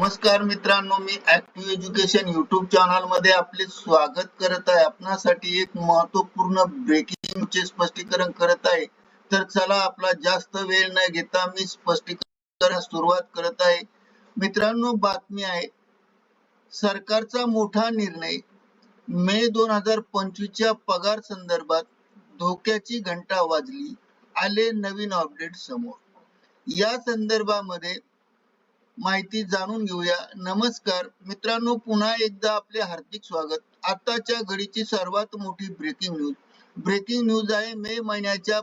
नमस्कार मित्रांनो मी ऍक्टिव्ह एज्युकेशन युट्यूब चॅनलमध्ये आपले स्वागत करत आहे. आपणासाठी एक महत्त्वपूर्ण ब्रेकिंग चे स्पष्टीकरण करत आहे. तर चला आपला जास्त वेळ न घेता मी स्पष्टीकरण सुरुवात करत आहे. मित्रांनो बातमी आहे. सरकारचा मोठा निर्णय मे दोन हजार पंचवीसच्या पगार संदर्भात धोक्याची घंटा वाजली. आले नवीन अपडेट समोर. या संदर्भामध्ये माहिती जाणून घेऊया. नमस्कार. मित्रांनो पुन्हा एकदा आपले हार्दिक स्वागत. आताच्या घडीची सर्वात मोठी ब्रेकिंग न्यूज ब्रेकिंग न्यूज आहे मे महिन्याच्या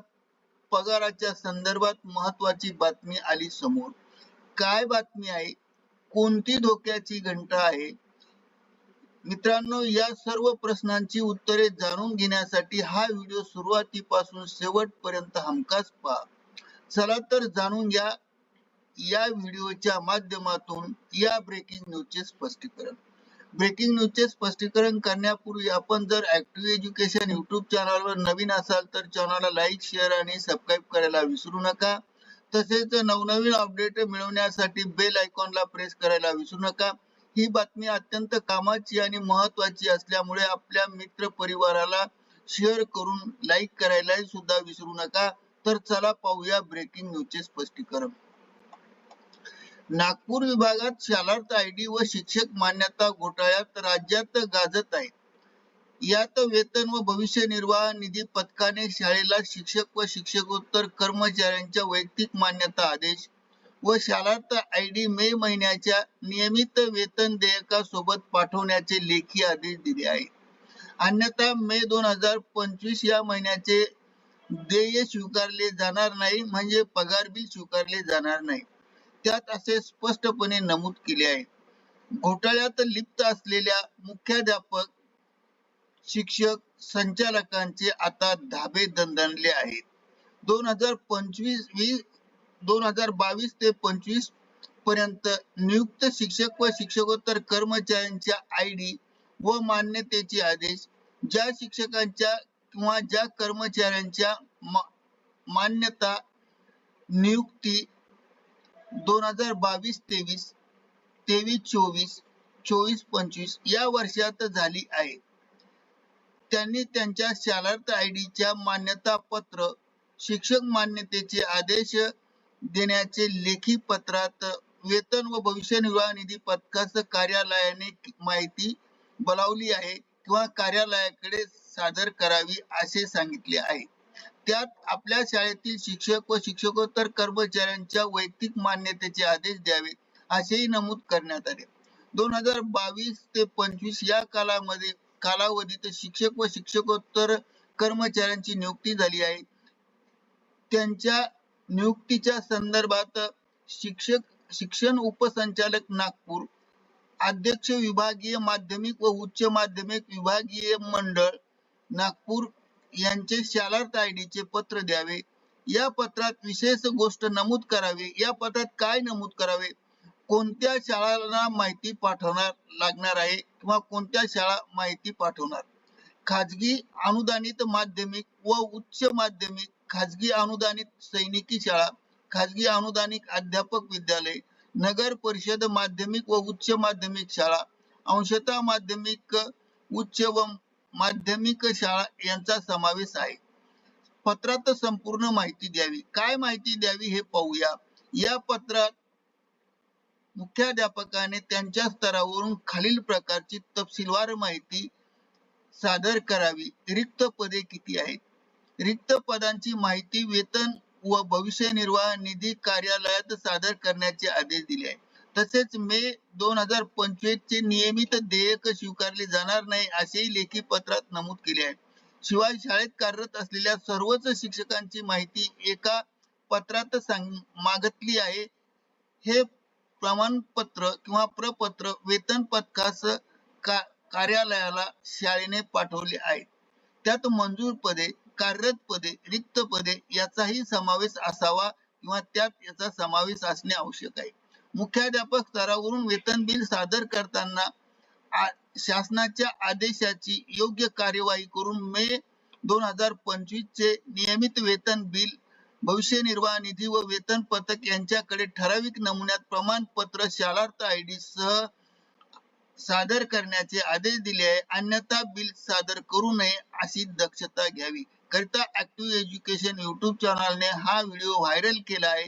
पगाराच्या संदर्भात महत्वाची बातमी आली समोर. काय बातमी आहे? कोणती धोक्याची घंटा आहे? मित्रांनो या सर्व प्रश्नांची उत्तरे जाणून घेण्यासाठी हा व्हिडिओ सुरुवातीपासून शेवटपर्यंत हमखास पहा. चला तर जाणून घ्या या व्हिडिओच्या माध्यमातून या ब्रेकिंग न्यूजचे स्पष्टीकरण. ब्रेकिंग न्यूजचे स्पष्टीकरण करण्यापूर्वी आपण जर ऍक्टिव्ह एज्युकेशन युट्यूब चॅनलवर नवीन असाल तर चॅनलला लाईक शेअर आणि सबस्क्राईब करायला विसरू नका. तसेच नवनवीन अपडेट मिळवण्यासाठी बेल आयकॉनला प्रेस करायला विसरू नका. ही बातमी अत्यंत कामाची आणि महत्वाची असल्यामुळे आपल्या मित्र परिवाराला शेअर करून लाईक करायला सुद्धा विसरू नका. तर चला पाहूया ब्रेकिंग न्यूजचे स्पष्टीकरण. नागपूर विभागात शालार्थ आयडी व शिक्षक मान्यता घोटाळ्यात राज्यात गाजत आहे. यात वेतन व भविष्य निर्वाह निधी पथकाने शाळेला शिक्षक व शिक्षकोत्तर कर्मचाऱ्यांच्या वैयक्तिक मान्यता आदेश व शालार्थ आयडी मे महिन्याच्या नियमित वेतन देयकासोबत पाठवण्याचे लेखी आदेश दिले आहे. अन्यथा मे दोन हजार पंचवीस या महिन्याचे देय स्वीकारले जाणार नाही म्हणजे पगार बिल स्वीकारले जाणार नाही. त्यात असे स्पष्टपणे नमूद केले आहे. घोटाळ्यात लिप्त असलेल्या मुख्याध्यापक शिक्षक संचालकांचे आता धाबे दणदणले आहेत. दोन हजार पंचवीस वीस दोन हजार बावीस ते पंचवीसपर्यंत नियुक्त शिक्षक व शिक्षकोत्तर कर्मचाऱ्यांच्या आय डी व मान्यतेचे आदेश ज्या शिक्षकांच्या किंवा ज्या कर्मचाऱ्यांच्या मा- मान्यता नियुक्ती दोन हजार बावीस तेवीस तेवीस चोवीस चोवीस पंचवीस या वर्षात झाली आहे. त्यांनी त्यांच्या शालार्थ आयडीच्या मान्यता पत्र शिक्षक मान्यतेचे आदेश देण्याचे लेखी पत्रात वेतन व भविष्य निर्वाह निधी पथकास कार्यालयाने माहिती बोलावली आहे किंवा कार्यालयाकडे सादर करावी असे सांगितले आहे. त्यात आपल्या शाळेतील शिक्षक व शिक्षकोत्तर कर्मचाऱ्यांच्या वैयक्तिक मान्यतेचे आदेश द्यावे असेही नमूद करण्यात आले. दोन हजार बावीस ते पंचवीस या कालामध्ये कालावधीत शिक्षक व शिक्षकोत्तर कर्मचाऱ्यांची नियुक्ती झाली आहे. त्यांच्या नियुक्तीच्या संदर्भात शिक्षक शिक्षण उपसंचालक नागपूर अध्यक्ष विभागीय माध्यमिक व उच्च माध्यमिक विभागीय मंडळ नागपूर यांचे शालार्थ आयडीचे पत्र द्यावे. या पत्रात विशेष गोष्ट नमूद करावी. या पत्रात काय नमूद करावे? कोणत्या शाळांना माहिती पाठवणार लागणार आहे किंवा कोणत्या शाळा माहिती पाठवणार? खाजगी अनुदानित माध्यमिक व उच्च माध्यमिक खाजगी अनुदानित सैनिकी शाळा खाजगी अनुदानित अध्यापक विद्यालय नगर परिषद माध्यमिक व उच्च माध्यमिक शाळा अंशता माध्यमिक उच्च व माध्यमिक शाळा यांचा समावेश आहे. पत्रात संपूर्ण माहिती द्यावी. काय माहिती द्यावी हे पाहूया. या पत्रात मुख्याध्यापकाने त्यांच्या स्तरावरून खालील प्रकारची तपशीलवार माहिती सादर करावी. रिक्त पदे किती आहेत? रिक्त पदांची माहिती वेतन व भविष्य निर्वाह निधी कार्यालयात सादर करण्याचे आदेश दिले आहेत. तसेच मे दोन हजार पंचवीस चे नियमित देयक स्वीकारले जाणार नाही असेही लेखी पत्रात नमूद केले आहे. शिवाय शाळेत कार्यरत असलेल्या सर्वच शिक्षकांची माहिती एका पत्रात सांग मागितली आहे. हे प्रमाणपत्र किंवा प्रपत्र वेतन पथकास का कार्यालयाला शाळेने पाठवले आहे. त्यात मंजूर पदे कार्यरत पदे रिक्त पदे याचाही समावेश असावा किंवा त्यात याचा समावेश असणे आवश्यक आहे. मुख्याध्यापक स्तरावरून वेतन बिल सादर करताना शासनाच्या आदेशाची योग्य कार्यवाही करून मे दोन हजार पंचवीस चे नियमित वेतन बिल भविष्य निर्वाह निधी व वेतन पथक यांच्याकडे ठराविक नमुन्यात प्रमाणपत्र शालार्थ आय डी सह सादर करण्याचे आदेश दिले आहे. अन्यथा बिल सादर करू नये अशी दक्षता घ्यावी. करिता ऍक्टिव्ह एज्युकेशन युट्यूब चॅनलने हा व्हिडिओ व्हायरल केला आहे.